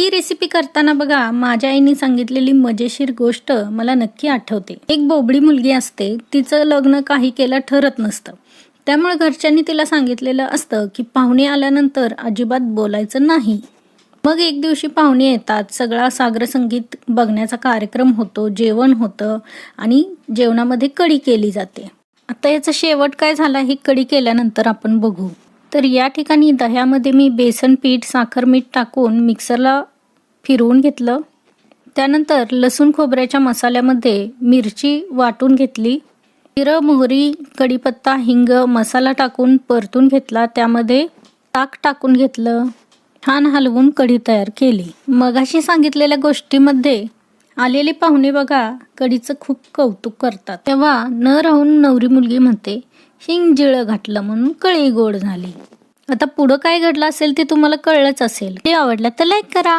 ही recipe करताना बघा माझ्या आईने सांगितलेली मजेशीर गोष्ट मला नक्की आठवते. एक बोबडी मुलगी असते तिचं लग्न काही केलं ठरत नसतं. त्यामुळे घरच्यांनी तिला सांगितलेलं असतं की पाहुणे आल्यानंतर अजिबात बोलायचं नाही. मग एक दिवशी पाहुणे येतात सगळा सागर संगीत बघण्याचा कार्यक्रम होतो जेवण होतं आणि जेवणामध्ये कढी केली जाते. आता याचा शेवट काय झाला हे कढी केल्यानंतर आपण बघू. तर या ठिकाणी दह्यामध्ये मी बेसन पीठ साखर मीठ टाकून मिक्सरला फिरवून घेतलं. त्यानंतर लसूण खोबऱ्याच्या मसाल्यामध्ये मिरची वाटून घेतली. जिरं मोहरी कढीपत्ता हिंग मसाला टाकून परतून घेतला. त्यामध्ये ताक टाकून घेतलं. छान हलवून कढी तयार केली. मगाशी सांगितलेल्या गोष्टीमध्ये आलेले पाहुणे बघा कडीचं खूप कौतुक करतात. तेव्हा न राहून नवरी मुलगी म्हणते हिंग जिळं घातलं म्हणून कळी गोड झाली. आता पुढं काय घडलं असेल ते तुम्हाला कळलंच असेल. ते आवडलं तर लाईक करा.